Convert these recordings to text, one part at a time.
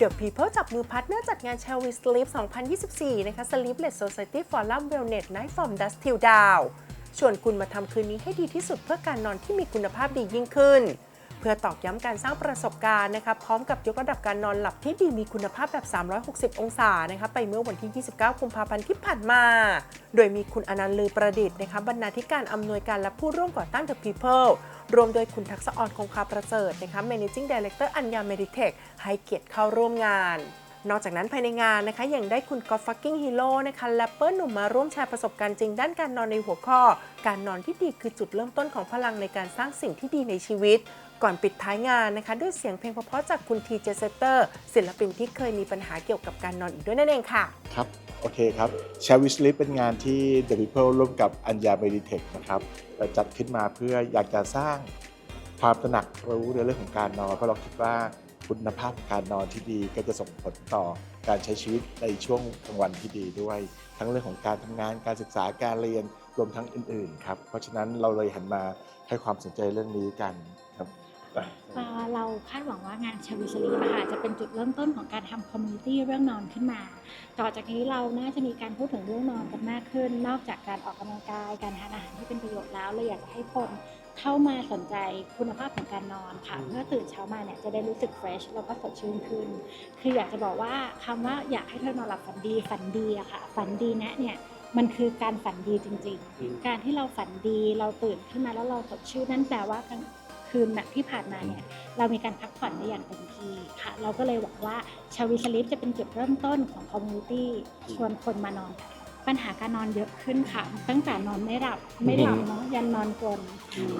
The People จับมือพาร์ทเนอร์จัดงาน Shall We Sleep 2024 นะคะ Sleepless Society Forum Wellness Night from Dusk Till Dawn ชวนคุณมาทำคืนนี้ให้ดีที่สุดเพื่อการนอนที่มีคุณภาพดียิ่งขึ้น เพื่อตอกย้ำการสร้างประสบการณ์นะคะพร้อมกับยกระดับการนอนหลับที่ดีมีคุณภาพแบบ 360 องศานะคะไปเมื่อวันที่ 29 กุมภาพันธ์ที่ผ่านมา โดยมีคุณอนันต์ลือประดิษฐ์นะคะบรรณาธิการอำนวยการและผู้ร่วมก่อตั้ง The People รวมโดยคุณทักษะออนคงคาประเสริฐนะคะ Managing Director อัญญา Meditech ให้เกียรติเข้าร่วมงานนอกจากนั้นภายในงานนะคะยังได้คุณกอล์ฟฟักกิ้งฮีโร่นะคะแรปเปอร์หนุ่มมาร่วมแชร์ประสบการณ์จริงด้านการนอนในหัวข้อ การนอนที่ดีคือจุดเริ่มต้นของพลังในการสร้างสิ่งที่ดีในชีวิต ก่อนปิดท้ายงานนะคะ ด้วยเสียงเพลงเพราะๆจากคุณทีเจเซเตอร์ศิลปินที่เคยมีปัญหาเกี่ยวกับการนอนอีกด้วยนั่นเองค่ะ ครับ โอเคครับ s h a r i s l i p เป็นงานที่ The People ร่วมกับอัญญา Meditech นะครับเราจัดขึ้นมาเพื่ออยากจะสร้างความตระหนักรู้ในเรื่องของการนอนเพราะเราคิดว่าคุณภาพการนอนที่ดีก็จะส่งผลต่อการใช้ชีวิตในช่วงกลางวันที่ดีด้วย ทั้งเรื่องของการทำงานการศึกษาการเรียนรวมทั้งอื่นๆครับเพราะฉะนั้นเราเลยหันมาให้ความสนใจเรื่องนี้กัน เอ่อเราคาดหวังว่างานชาวิชลีนะคะจะเป็นจุดเริ่มต้นของการทำคอมมูนิตี้เรื่องนอนขึ้นมา ต่อจากนี้เราน่าจะมีการพูดถึงเรื่องนอนกันมากขึ้น นอกจากการออกกำลังกาย การทานอาหารที่เป็นประโยชน์แล้วเราอยากจะให้คนเข้ามาสนใจคุณภาพของการนอนค่ะเพื่อตื่นเช้ามาเนี่ยจะได้รู้สึกเฟรชแล้วก็สดชื่นขึ้น คืออยากจะบอกว่าคำว่าอยากให้เธอนอนหลับฝันดีฝันดีอะค่ะฝันดีนะเนี่ยมันคือการฝันดีจริง ๆ การที่เราฝันดีเราตื่นขึ้นมาแล้วเราสดชื่นนั่นแปลว่ากลาง คืนน่ะที่ผ่านมาเนี่ยเรามีการพักผ่อนได้อย่างเต็มที่ค่ะเราก็เลยหวังว่าชาวิสลิปจะเป็นจุดเริ่มต้นของคอมมูนิตี้ชวนคนมานอนกันปัญหาการนอนเยอะขึ้นค่ะ ตั้งแต่นอนไม่หลับไม่หลับเนาะยันนอนกลน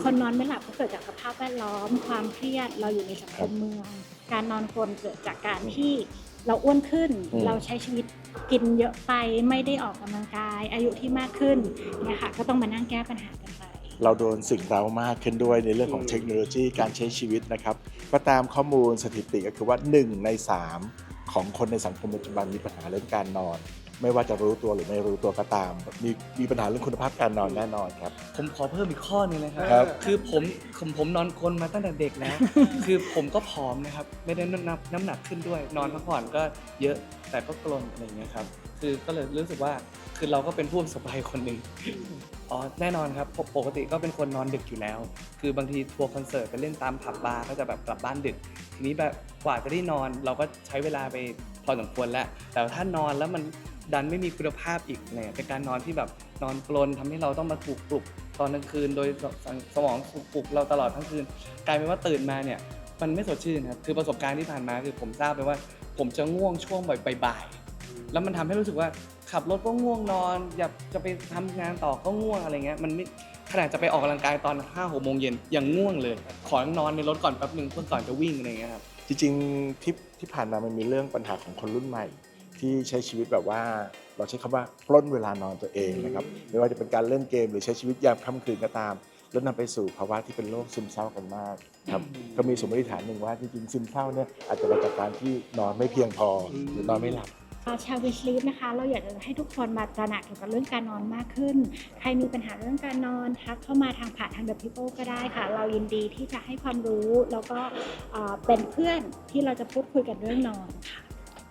คนนอนไม่หลับก็เกิดจากสภาพแวดล้อม ความเครียดเราอยู่ในสังคมเมือง การนอนกลนเกิดจากการที่เราอ้วนขึ้นอืมเราใช้ชีวิตกินเยอะไปไม่ได้ออกกำลังกาย อายุที่มากขึ้นเนี่ยค่ะ ก็ต้องมานั่งแก้ปัญหากันไป เราโดนสิ่งเร้ามากขึ้นด้วยในเรื่องของเทคโนโลยีการใช้ชีวิตนะครับ ก็ตามข้อมูลสถิติก็คือว่า 1 ใน 3 ของคนในสังคมปัจจุบันมีปัญหาเรื่องการนอน ไม่ว่าจะรู้ตัวหรือไม่รู้ตัวก็ตาม มีมีปัญหาเรื่องคุณภาพการนอนแน่นอนครับ ผมขอเพิ่มอีกข้อหนึงนะครับ ครับ คือผมผมผมนอนกลนมาตั้งแต่เด็กแล้ว คือผมก็ผอมนะครับ ไม่ได้น้ำหนักน้ำหนักขึ้นด้วย นอนพักผ่อนก็เยอะแต่ก็กลนอะไรอย่างเงี้ยครับ คือก็เลยรู้สึกว่าคือเราก็เป็นผู้ประสบภัยคนหนึ่ง อ๋อแน่นอนครับปกปกติก็เป็นคนนอนดึกอยู่แล้ว คือบางทีทัวร์คอนเสิร์ตไปเล่นตามผับบาร์ก็จะแบบกลับบ้านดึก ทีนี้แบบกว่าจะได้นอนเราก็ใช้เวลาไปพอสมควรแล้ว แต่ถ้านอนแล้วมันดันไม่มีคุณภาพอีกเนี่ยเป็นการนอนที่แบบนอนกลนทำให้เราต้องมาถูกปลุกตอนกลางคืน โดยสมองปลุกเราตลอดทั้งคืน กลายเป็นว่าตื่นมาเนี่ยมันไม่สดชื่นครับคือประสบการณ์ที่ผ่านมาคือผมทราบเลยว่า ผมจะง่วงช่วงบ่ายๆแล้วมันทำให้รู้สึกว่า ขับรถก็ง่วงนอน อยากจะไปทำงานต่อก็ง่วงอะไรเงี้ยมันไม่ขนาดจะไปออกกำลังกายตอน5้าหกโมงเย็นยังง่วงเลย ขอนอนในรถก่อนแป๊บหนึ่งเพื่อก่อนจะวิ่งอะไรเงี้ยครับจริงๆที่ที่ผ่านมามันมีเรื่องปัญหาของคนรุ่นใหม่ ที่ใช้ชีวิตแบบว่าเราใช้คำว่าปล้นเวลานอนตัวเองนะครับไม่ว่าจะเป็นการเล่นเกมหรือใช้ชีวิตยามค่ำคืนก็ตาม แล้วนำไปสู่ภาวะที่เป็นโรคซึมเศร้ากันมากครับก็มีสมมติฐานหนึ่งว่าจริงๆซึมเศร้าเนี่ยอาจจะมาจากการที่นอนไม่เพียงพอหรือนอนไม่หลับ ชาววิชลีฟนะคะ เราอยากจะให้ทุกคนมาตระหนักเกี่ยวกับเรื่องการนอนมากขึ้น ใครมีปัญหาเรื่องการนอนทักเข้ามาทางผ่านทาง The People ก็ได้ค่ะ เรายินดีที่จะให้ความรู้แล้วก็เอ่อเป็นเพื่อนที่เราจะพูดคุยกันเรื่องนอนค่ะ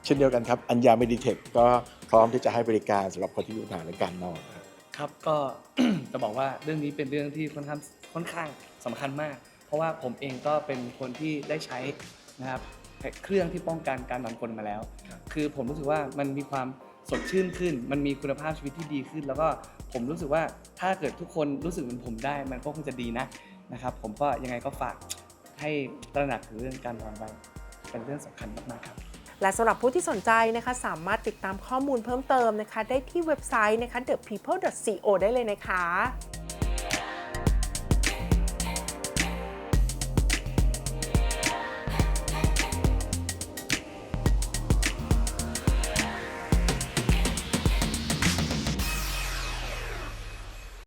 เช่นเดียวกันครับ อัญญาเมดิเทคก็พร้อมที่จะให้บริการสำหรับคนที่มีปัญหาเรื่องการนอนครับครับก็จะบอกว่าเรื่องนี้เป็นเรื่องที่ค่อนข้างค่อนข้างสำคัญมาก เพราะว่าผมเองก็เป็นคนที่ได้ใช้นะครับ เครื่องที่ป้องกันการนอนกลนมาแล้ว คือผมรู้สึกว่ามันมีความสดชื่นขึ้น มันมีคุณภาพชีวิตที่ดีขึ้น แล้วก็ผมรู้สึกว่าถ้าเกิดทุกคนรู้สึกเหมือนผมได้ มันก็คงจะดีนะนะครับ ผมก็ยังไงก็ฝากให้ตระหนักถึงเรื่องการนอนไว้เป็นเรื่องสำคัญมากๆครับและสำหรับผู้ที่สนใจนะคะสามารถติดตามข้อมูลเพิ่มเติมนะคะ ได้ที่เว็บไซต์นะคะ thepeople.co ได้เลยนะคะ